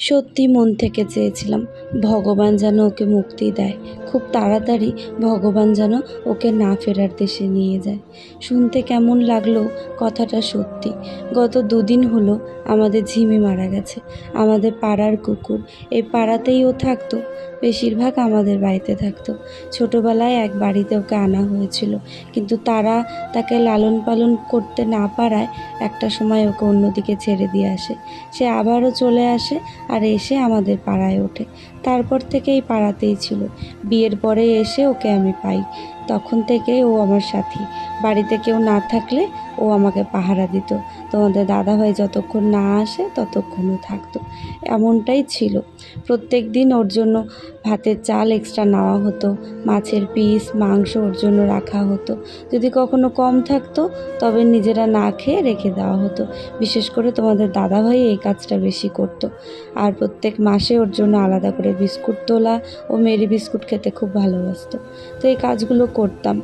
সত্যি মন থেকে চেয়েছিলাম ভগবান যেন ওকে মুক্তি দেয়। খুব তাড়াতাড়ি ভগবান যেন ওকে না ফেরার দেশে নিয়ে যায়। শুনতে কেমন লাগল কথাটা সত্যি। গত দুদিন হলো আমাদের ঝিমি মারা গেছে। আমাদের পাড়ার কুকুর। এই পাড়াতেই ও থাকতো। বেশিরভাগ আমাদের বাড়িতে থাকতো। ছোটোবেলায় এক বাড়িতে ওকে আনা হয়েছিল। কিন্তু তারা তাকে লালন পালন করতে না পারায় একটা সময় ওকে অন্যদিকে ছেড়ে দিয়ে আসে। সে আবারও চলে আসে আর এসে আমাদের পাড়ায় ওঠে। তারপর থেকে এই পাড়াতেই ছিল। বিয়ের পরে এসে ওকে আমি পাই। তখন থেকে ও আমার সাথী। বাড়িতে কেউ না থাকলে ও আমাকে পাহারা দিত। তোমাদের দাদা দাদাভাই যতক্ষণ না আসে ততক্ষণও থাকতো। এমনটাই ছিল। প্রত্যেক দিন ওর জন্য ভাতের চাল এক্সট্রা নেওয়া হতো, মাছের পিস মাংস ওর জন্য রাখা হতো। যদি কখনো কম থাকতো, তবে নিজেরা না খেয়ে রেখে দেওয়া হতো। বিশেষ করে তোমাদের দাদাভাই এই কাজটা বেশি করতো। আর প্রত্যেক মাসে ওর জন্য আলাদা করে বিস্কুট তোলা ও মেরি বিস্কুট খেতে খুব ভালোবাসত। তো এই কাজগুলো করতাম।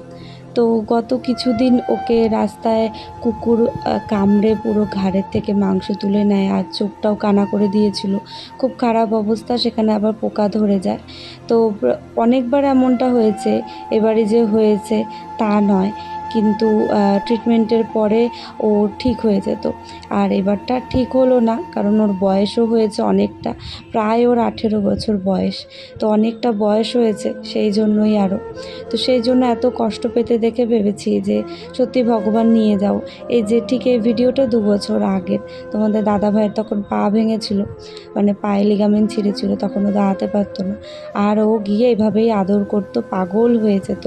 তো গত কিছুদিন ওকে রাস্তায় কুকুর কামড়ে পুরো ঘাড়ের থেকে মাংস তুলে নেয় আর চোখটাও কানা করে দিয়েছিল। খুব খারাপ অবস্থা, সেখানে আবার পোকা ধরে যায়। তো অনেকবার এমনটা হয়েছে, এবারে যে হয়েছে তা নয়। কিন্তু ট্রিটমেন্টের পরে ও ঠিক হয়ে যেত। আর এবারটা ঠিক হলো না, কারণ ওর বয়সও হয়েছে অনেকটা, প্রায় ওর আঠেরো বছর বয়স। তো অনেকটা বয়স হয়েছে সেই জন্যই আরও তো সেই জন্য এত কষ্ট পেতে দেখে ভেবেছি যে, সত্যি ভগবান নিয়ে যাও। এই যে ঠিক এই ভিডিওটা দু বছর আগের, তোমাদের দাদা ভাইয়ের তখন পা ভেঙেছিল মানে পায়ে লিগামেন্ট ছিঁড়েছিল তখন ও দাঁড়াতে পারতো না। আর ও গিয়ে এভাবেই আদর করতো, পাগল হয়ে যেত।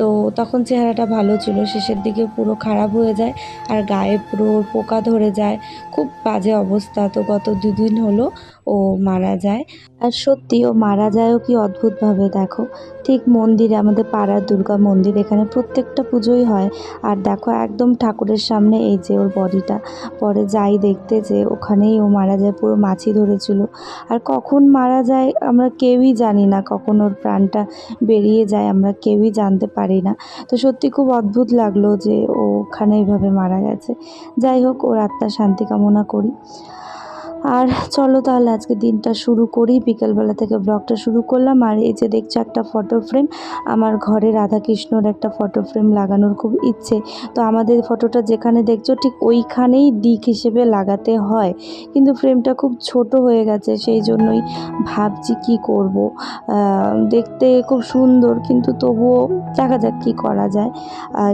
তো তখন চেহারাটা ভালো ছিল। শেষের দিকে পুরো খারাপ হয়ে যায় আর গায়ে পুরো পোকা ধরে যায়। খুব বাজে অবস্থা। তো গত দুদিন হলো ও মারা যায়। আর সত্যি ও মারা যায়ও কি অদ্ভুতভাবে, দেখো। ঠিক মন্দিরে, আমাদের পাড়ার দুর্গা মন্দির, এখানে প্রত্যেকটা পুজোই হয়। আর দেখো, একদম ঠাকুরের সামনে এই যে ওর বডিটা। পরে যাই দেখতে যে ওখানেই ও মারা যায়, পুরো মাছি ধরেছিল। আর কখন মারা যায় আমরা কেউই জানি না, কখন ওর প্রাণটা বেরিয়ে যায়, আমরা কেউই জানতে পারি না। তো সত্যি খুব অদ্ভুত লাগল যে ও ওখানে এইভাবে মারা গেছে। যাই হোক, ওর আত্মার শান্তি কামনা করি। আর চলো তাহলে আজকে দিনটা শুরু করি। বিকেলবেলা থেকে ব্লগটা শুরু করলাম। আর এই যে দেখছ একটা ফটো ফ্রেম আমার ঘরে রাধাকৃষ্ণর একটা ফটো ফ্রেম লাগানোর খুব ইচ্ছে। তো আমাদের ফটোটা যেখানে দেখছ ঠিক ওইখানেই দিক হিসেবে লাগাতে হয়। কিন্তু ফ্রেমটা খুব ছোট হয়ে গেছে, সেই জন্যই ভাবছি কি করব। দেখতে খুব সুন্দর, কিন্তু তবুও দেখা যাক কী করা যায়।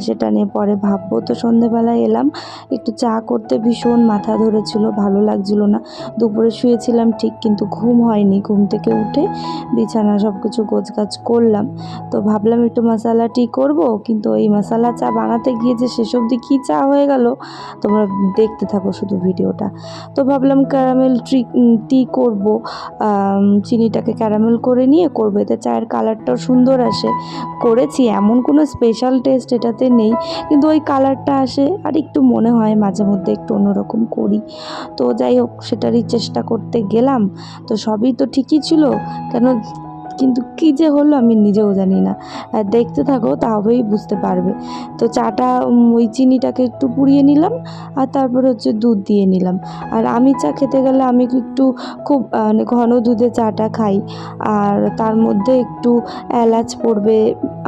সেটা নিয়ে পরে ভাববো। তো সন্ধেবেলায় এলাম, একটু চা করতে ভীষণ মাথা ধরেছিল, ভালো লাগছিল না। দুপুরে শুয়েছিলাম ঠিক, কিন্তু ঘুম হয়নি। ঘুম থেকে উঠে বিছানা সব কিছু গোছগাছ করলাম। তো ভাবলাম একটু মশালা টি করব, কিন্তু এই মশালা চা বানাতে গিয়ে যে শেষ অবধি কী চা হয়ে গেল, তোমরা দেখতে থাকো শুধু ভিডিওটা। তো ভাবলাম ক্যারামেল ট্রি টি করব। চিনিটাকে ক্যারামেল করে নিয়ে করব। এতে চায়ের কালারটাও সুন্দর আসে। করেছি, এমন কোনো স্পেশাল টেস্ট এটাতে নেই, কিন্তু ওই কালারটা আসে। আর একটু মনে হয় মাঝে মধ্যে একটু অন্যরকম করি। তো যাই হোক সেটারই চেষ্টা করতে গেলাম, তো সবই তো ঠিকই ছিল, কেন কিন্তু কী যে হলো আমি নিজেও জানি না। আর দেখতে থাকো তাহলেই বুঝতে পারবে। তো চাটা ওই চিনিটাকে একটু পুড়িয়ে নিলাম, আর তারপর হচ্ছে দুধ দিয়ে নিলাম। আর আমি চা খেতে গেলে আমি একটু খুব মানে ঘন দুধে চাটা খাই, আর তার মধ্যে একটু এলাচ পড়বে,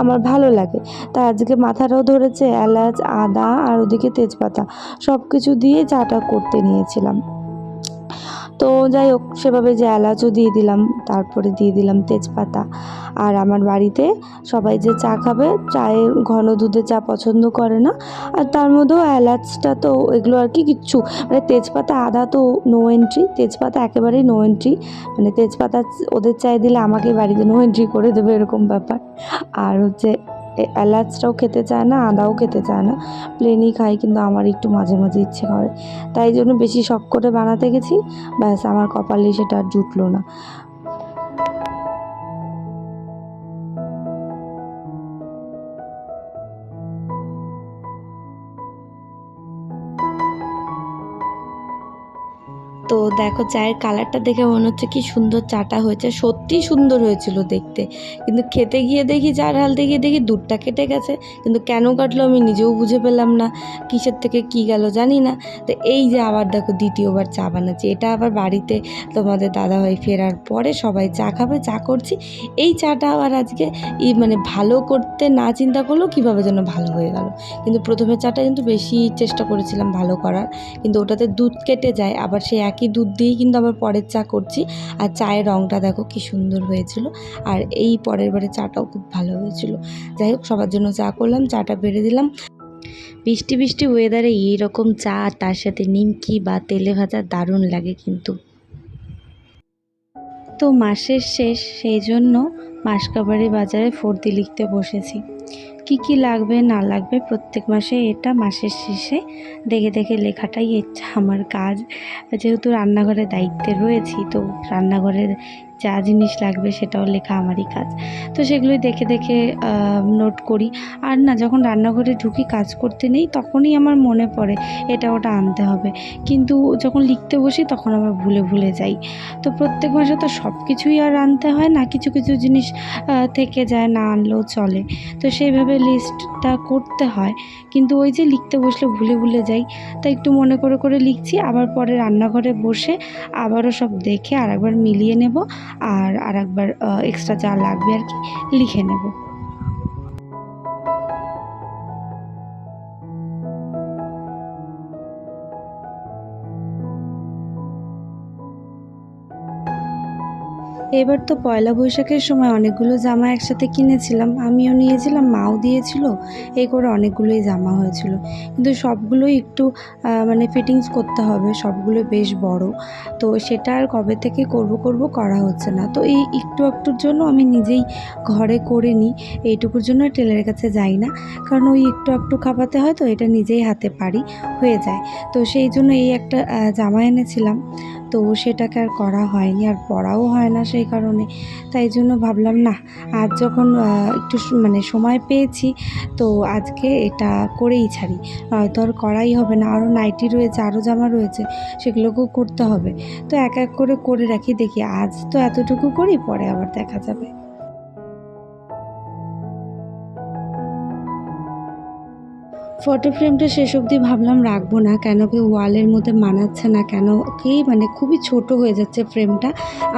আমার ভালো লাগে। তা আজকে মাথাটাও ধরেছে এলাচ, আদা, আর ওদিকে তেজপাতা। সব কিছু দিয়ে চাটা করতে নিয়েছিলাম। তো যাই হোক, সেভাবে যে এলাচও দিয়ে দিলাম, তারপরে দিয়ে দিলাম তেজপাতা। আর আমার বাড়িতে সবাই যে চা খাবে চায়ের ঘন দুধে চা পছন্দ করে না। আর তার মধ্যেও এলাচটা তো এগুলো আর কি কিচ্ছু মানে তেজপাতা আদা তো নো এন্ট্রি তেজপাতা একেবারেই নো এন্ট্রি মানে তেজপাতা ওদের চাই দিলে আমাকে বাড়িতে নো এন্ট্রি করে দেবে এরকম ব্যাপার। আর হচ্ছে এলাচটাও খেতে চায় না, আদাও খেতে চায় না। প্লেনই খাই কিন্তু আমার একটু মাঝে মাঝে ইচ্ছে করে। তাই জন্য বেশি শখ করে বানাতে গেছি। ব্যাস, আমার কপালে সেটা জুটলো না। তো দেখো চায়ের কালারটা দেখে মনে হচ্ছে কি সুন্দর চাটা হয়েছে সত্যি সুন্দর হয়েছিল দেখতে। কিন্তু খেতে গিয়ে দেখি চা ঢালতে গিয়ে দেখি দুধটা কেটে গেছে, কিন্তু কেন কাটলো আমি নিজেও বুঝে পেলাম না, কিসের থেকে কি গেল জানি না। তো এই যে আবার দেখো দ্বিতীয়বার চা বানাচ্ছি, এটা আবার বাড়িতে তোমাদের দাদাভাই ফেরার পরে সবাই চা খাবে, চা করছি। এই চাটা আবার আজকে ই মানে ভালো করতে না চিন্তা করলেও কীভাবে যেন ভালো হয়ে গেল। কিন্তু প্রথমে চাটা কিন্তু বেশি চেষ্টা করেছিলাম ভালো করার, কিন্তু ওটাতে দুধ কেটে যায়, আবার সেই একই দুধ দিয়েই কিন্তু আবার পরের চা করছি। আর চায়ের রঙটা দেখো কি সুন্দর হয়েছিল। আর এই পরের বারে চাটাও খুব ভালো হয়েছিল। যাই হোক, সবার জন্য চা করলাম, চাটা বেড়ে দিলাম। বৃষ্টি বৃষ্টি ওয়েদারে এইরকম চা তার সাথে নিমকি বা তেলে ভাজা দারুণ লাগে কিন্তু। তো মাসের শেষ, সেই জন্য মাসকাবাড়ি বাজারে ফর্দি লিখতে বসেছি। কি কি লাগবে, না লাগবে প্রত্যেক মাসে এটা, মাসের শেষে দেখে দেখে লেখাটাই আমার কাজ। যেহেতু রান্নাঘরে দায়িত্বে রয়েছি, তো রান্নাঘরের যা জিনিস লাগবে সেটাও লেখা আমারই কাজ। তো সেগুলোই দেখে দেখে নোট করি। আর না, যখন রান্নাঘরে ঢুকি, কাজ করতে নেই, তখনই আমার মনে পড়ে, এটা ওটা আনতে হবে। কিন্তু যখন লিখতে বসি, তখন আবার ভুলে ভুলে যাই। তো প্রত্যেক মাসে তো সব কিছুই আর আনতে হয় না, কিছু কিছু জিনিস থেকে যায়, না আনলেও চলে। তো সেইভাবে লিস্টটা করতে হয়। কিন্তু ওই যে লিখতে বসলে ভুলে ভুলে যাই, তাই একটু মনে করে করে লিখছি। আবার পরে রান্নাঘরে বসে আবারও সব দেখে আর একবার মিলিয়ে নেব। আর আর একবার এক্সট্রা যা লাগবে আর কি লিখে নেব। এবার তো পয়লা বৈশাখের সময় অনেকগুলো জামা একসাথে কিনেছিলাম। আমিও নিয়েছিলাম, মাও দিয়েছিল, এই করে অনেকগুলোই জামা হয়েছিল। কিন্তু সবগুলোই একটু মানে ফিটিংস করতে হবে, সবগুলো বেশ বড়। তো সেটা আর কবে থেকে করব করব করা হচ্ছে না। তো এই একটু একটুর জন্য আমি নিজেই ঘরে করে নিই। এইটুকুর জন্য টেলারের কাছে যাই না। কারণ ওই একটু একটু খাপাতে হয় তো, এটা নিজেই হাতে পারি, হয়ে যায়। তো সেই জন্য এই একটা জামা এনেছিলাম। তো সেটাকে আর করা হয়নি, আর পড়াও হয় না সেই কারণে। তাই জন্য ভাবলাম, না, আজ যখন একটু মানে সময় পেয়েছি, তো আজকে এটা করেই ছাড়ি। হয়তো আর করাই হবে না। আরও নাইটি রয়েছে আরও জামা রয়েছে, সেগুলোকেও করতে হবে। তো এক এক করে করে রাখি, দেখি আজ তো এতটুকু করি, পরে আবার দেখা যাবে। ফটো ফ্রেমটা শেষ অবধি ভাবলাম রাখব না, কেন কি ওয়ালের মধ্যে মানাচ্ছে না, কেন কি মানে খুবই ছোট হয়ে যাচ্ছে ফ্রেমটা।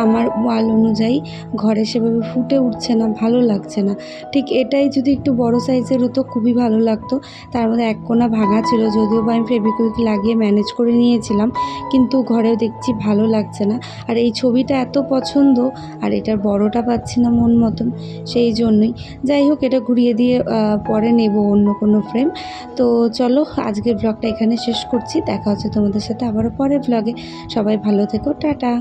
আমার ওয়াল অনুযায়ী ঘরে সেভাবে ফুটে উঠছে না, ভালো লাগছে না। ঠিক এটাই যদি একটু বড় সাইজের হতো, খুবই ভালো লাগতো। তার মধ্যে এক কোণা ভাঙা ছিল, যদিও বা আমি ফেবিকুইক লাগিয়ে ম্যানেজ করে নিয়েছিলাম, কিন্তু ঘরেও দেখছি ভালো লাগছে না। আর এই ছবিটা এত পছন্দ, আর এটার বড়টা পাচ্ছি না মন মতন, সেই জন্যই। যাই হোক, এটা ঘুরিয়ে দিয়ে পরে নেব অন্য কোনো ফ্রেম। তো চলো, আজকের ব্লগটা এখানে শেষ করছি। দেখা হচ্ছে তোমাদের সাথে আবারও পরের ব্লগে সবাই ভালো থেকো, টাটা।